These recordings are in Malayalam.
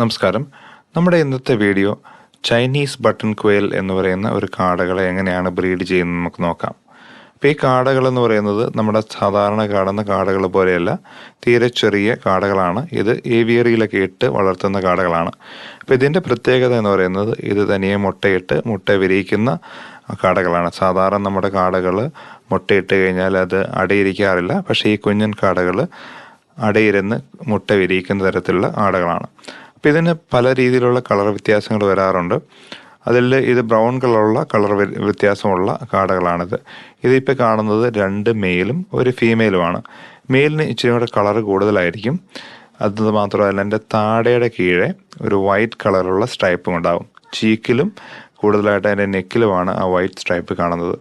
നമസ്കാരം. നമ്മുടെ ഇന്നത്തെ വീഡിയോ ചൈനീസ് ബട്ടൺ ക്വയൽ എന്ന് പറയുന്ന ഒരു കാടകളെ എങ്ങനെയാണ് ബ്രീഡ് ചെയ്യുന്നത് നമുക്ക് നോക്കാം. അപ്പോൾ ഈ കാടകൾ എന്ന് പറയുന്നത് നമ്മുടെ സാധാരണ കാടുന്ന കാടകൾ പോലെയല്ല തീരെ ചെറിയ കാടകളാണ്. ഇത് ഏവിയറിയിലൊക്കെ ഇട്ട് വളർത്തുന്ന കാടകളാണ്. അപ്പോൾ ഇതിന്റെ പ്രത്യേകത എന്ന് പറയുന്നത് ഇത് തനിയെ മുട്ടയിട്ട് മുട്ട വിരിയിക്കുന്ന കാടകളാണ്. സാധാരണ നമ്മുടെ കാടകൾ മുട്ടയിട്ട് കഴിഞ്ഞാൽ അത് അടയിരിക്കാറില്ല. പക്ഷേ ഈ കുഞ്ഞൻ കാടകൾ അടയിരുന്ന് മുട്ട വിരിയിക്കുന്ന തരത്തിലുള്ള ആടകളാണ് അപ്പോൾ ഇതിന് പല രീതിയിലുള്ള കളർ വ്യത്യാസങ്ങൾ വരാറുണ്ട്. അതിൽ ഇത് ബ്രൗൺ കളറുള്ള കളർ വ്യത്യാസമുള്ള കാടകളാണിത്. ഇതിപ്പോൾ കാണുന്നത് രണ്ട് മെയിലും ഒരു ഫീമെയിലുമാണ്. മെയിലിന് ഇച്ചിരി കൂടെ കളർ കൂടുതലായിരിക്കും. അത് മാത്രമല്ല എന്റെ താടയുടെ കീഴെ ഒരു വൈറ്റ് കളറുള്ള സ്ട്രൈപ്പും ഉണ്ടാവും. ചീക്കിലും കൂടുതലായിട്ട് അതിന്റെ നെക്കിലുമാണ് ആ വൈറ്റ് സ്ട്രൈപ്പ് കാണുന്നത്.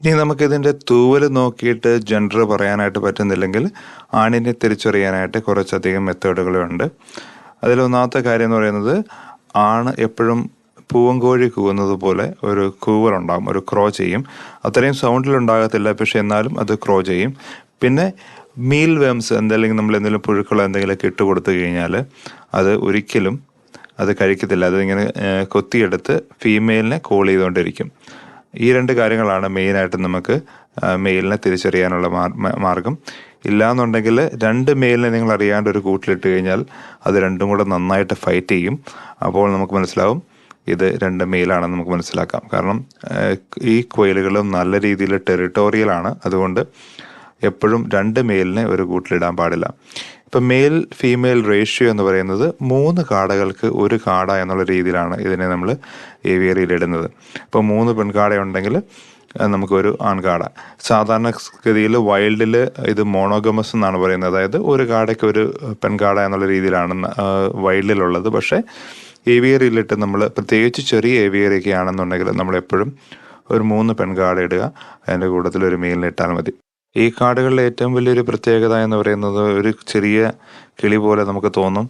ഇനി നമുക്കിതിന്റെ തൂവൽ നോക്കിയിട്ട് ജെൻഡർ പറയാനായിട്ട് പറ്റുന്നില്ലെങ്കിൽ ആണിനെ തിരിച്ചറിയാനായിട്ട് കുറച്ചധികം മെത്തേഡുകളുണ്ട്. അതിലൊന്നാമത്തെ കാര്യം എന്ന് പറയുന്നത് ആണ് എപ്പോഴും പൂവങ്കോഴി കൂവുന്നത് പോലെ ഒരു കൂവലുണ്ടാകും ഒരു ക്രോ ചെയ്യും. അത്രയും സൗണ്ടിലുണ്ടാകത്തില്ല പക്ഷെ എന്നാലും അത് ക്രോ ചെയ്യും. പിന്നെ മീൽ വേംസ് എന്തെങ്കിലും നമ്മൾ എന്തെങ്കിലും പുഴുക്കളോ എന്തെങ്കിലുമൊക്കെ ഇട്ട് കൊടുത്തു കഴിഞ്ഞാൽ അത് ഒരിക്കലും അത് കഴിക്കത്തില്ല. അതിങ്ങനെ കൊത്തിയെടുത്ത് ഫീമെയിലിനെ കോൾ ചെയ്തുകൊണ്ടിരിക്കും. ഈ രണ്ട് കാര്യങ്ങളാണ് മെയിനായിട്ട് നമുക്ക് മെയിലിനെ തിരിച്ചറിയാനുള്ള മാർഗം. ഇല്ലാന്നുണ്ടെങ്കിൽ രണ്ട് മെയിലിനെ നിങ്ങൾ അറിയാണ്ട് ഒരു കൂട്ടിലിട്ട് കഴിഞ്ഞാൽ അത് രണ്ടും കൂടെ നന്നായിട്ട് ഫൈറ്റ് ചെയ്യും. അപ്പോൾ നമുക്ക് മനസ്സിലാവും ഇത് രണ്ട് മെയിലാണെന്ന് നമുക്ക് മനസ്സിലാക്കാം. കാരണം ഈ കോയിലുകളും നല്ല രീതിയിൽ ടെറിട്ടോറിയലാണ് അതുകൊണ്ട് എപ്പോഴും രണ്ട് മെയിലിനെ ഒരു കൂട്ടിലിടാൻ പാടില്ല. ഇപ്പം മെയിൽ ഫീമെയിൽ റേഷ്യോ എന്ന് പറയുന്നത് മൂന്ന് കാടകൾക്ക് ഒരു കാട എന്നുള്ള രീതിയിലാണ് ഇതിനെ നമ്മൾ ഏവിയറിയിൽ ഇടുന്നത്. അപ്പോൾ മൂന്ന് പെൺകാട ഉണ്ടെങ്കിൽ അഹ് നമുക്കൊരു ആൺകാട. സാധാരണ ഗതിയിൽ വൈൽഡിൽ ഇത് മോണോഗമസ് എന്നാണ് പറയുന്നത്. അതായത് ഒരു കാടയ്ക്ക് ഒരു പെൺകാട എന്നുള്ള രീതിയിലാണ് വൈൽഡിലുള്ളത്. പക്ഷേ ഏവിയറിയിലിട്ട് നമ്മൾ പ്രത്യേകിച്ച് ചെറിയ ഏവിയറിയൊക്കെ ആണെന്നുണ്ടെങ്കിൽ നമ്മളെപ്പോഴും ഒരു മൂന്ന് പെൺകാട ഇടുക. അതിന്റെ കൂട്ടത്തിൽ ഒരു മെയിലിന് ഇട്ടാൽ മതി. ഈ കാടുകളിലെ ഏറ്റവും വലിയൊരു പ്രത്യേകത എന്ന് പറയുന്നത് ഒരു ചെറിയ കിളി പോലെ നമുക്ക് തോന്നും.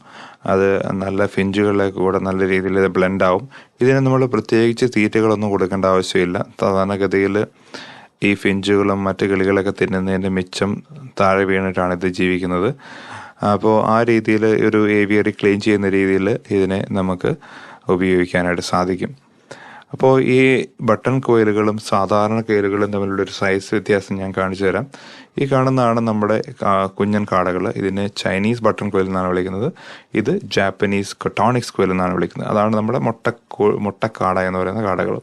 അത് നല്ല ഫിഞ്ചുകളിലെ കൂടെ നല്ല രീതിയിൽ ബ്ലെൻഡ് ആവും. ഇതിന് നമ്മൾ പ്രത്യേകിച്ച് തീറ്റകളൊന്നും കൊടുക്കേണ്ട ആവശ്യമില്ല. സാധാരണഗതിയിൽ ഈ ഫിഞ്ചുകളും മറ്റ് കിളികളൊക്കെ തിന്നുന്നതിന്റെ മിച്ചം താഴെ വീണിട്ടാണ് ഇത് ജീവിക്കുന്നത്. അപ്പോൾ ആ രീതിയിൽ ഒരു ഏവിയറി ക്ലീൻ ചെയ്യുന്ന രീതിയിൽ ഇതിനെ നമുക്ക് ഉപയോഗിക്കാനായിട്ട് സാധിക്കും. അപ്പോൾ ഈ ബട്ടൺ കോയിലുകളും സാധാരണ കോയിലുകളും തമ്മിലുള്ള ഒരു സൈസ് വ്യത്യാസം ഞാൻ കാണിച്ചു തരാം. ഈ കാണുന്നതാണ് നമ്മുടെ കുഞ്ഞൻ കാടകൾ. ഇതിനെ ചൈനീസ് ബട്ടൺ കോയിൽ എന്നാണ് വിളിക്കുന്നത്. ഇത് ജാപ്പനീസ് കൊട്ടോണിക്സ് കോയിൽ എന്നാണ് വിളിക്കുന്നത്. അതാണ് നമ്മുടെ മുട്ട മുട്ടക്കാട എന്ന് പറയുന്ന കാടകൾ.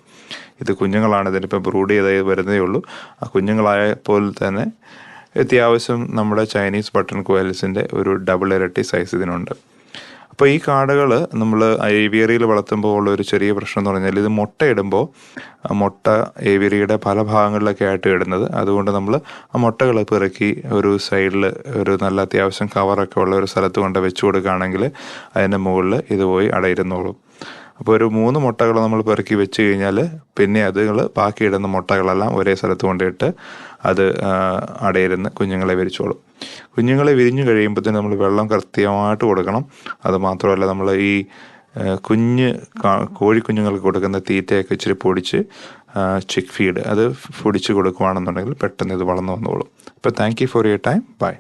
ഇത് കുഞ്ഞുങ്ങളാണ് ഇതിനിപ്പോൾ ബ്രൂഡ് ചെയ്ത് വരുന്നതേ ഉള്ളൂ. ആ കുഞ്ഞുങ്ങളായ പോലെ തന്നെ അത്യാവശ്യം നമ്മുടെ ചൈനീസ് ബട്ടൺ കോയിൽസിന്റെ ഒരു ഡബിൾ ഇരട്ടി സൈസ് ഇതിനുണ്ട്. അപ്പോൾ ഈ കാടകൾ നമ്മൾ ഏവിയറിയിൽ വളർത്തുമ്പോൾ ഉള്ള ഒരു ചെറിയ പ്രശ്നം എന്ന് പറഞ്ഞാൽ ഇത് മുട്ടയിടുമ്പോൾ മുട്ട ഏവിയറിയുടെ പല ഭാഗങ്ങളിലൊക്കെ ആയിട്ട് ഇടുന്നത്. അതുകൊണ്ട് നമ്മൾ ആ മുട്ടകൾ പിറക്കി ഒരു സൈഡിൽ ഒരു നല്ല അത്യാവശ്യം കവറൊക്കെ ഉള്ള ഒരു സ്ഥലത്ത് കൊണ്ട് വെച്ച് കൊടുക്കുകയാണെങ്കിൽ അതിന്റെ മുകളിൽ ഇത് പോയി അടയിരുന്നോളും. അപ്പോൾ ഒരു മൂന്ന് മുട്ടകൾ നമ്മൾ പെറുക്കി വെച്ച് കഴിഞ്ഞാൽ പിന്നെ അതുകൾ ബാക്കിയിടുന്ന മുട്ടകളെല്ലാം ഒരേ സ്ഥലത്ത് കൊണ്ടിട്ട് അത് അടയിരുന്ന് കുഞ്ഞുങ്ങളെ വിരിച്ചോളും. കുഞ്ഞുങ്ങളെ വിരിഞ്ഞു തന്നെ നമ്മൾ വെള്ളം കൃത്യമായിട്ട് കൊടുക്കണം. അത് മാത്രമല്ല നമ്മൾ ഈ കുഞ്ഞ് കോഴിക്കുഞ്ഞുങ്ങൾക്ക് കൊടുക്കുന്ന തീറ്റയൊക്കെ ഇച്ചിരി പൊടിച്ച് ചിക്ക് ഫീഡ് അത് പൊടിച്ച് കൊടുക്കുകയാണെന്നുണ്ടെങ്കിൽ പെട്ടെന്ന് ഇത് വളർന്നു വന്നോളും. അപ്പോൾ thank you for your time bye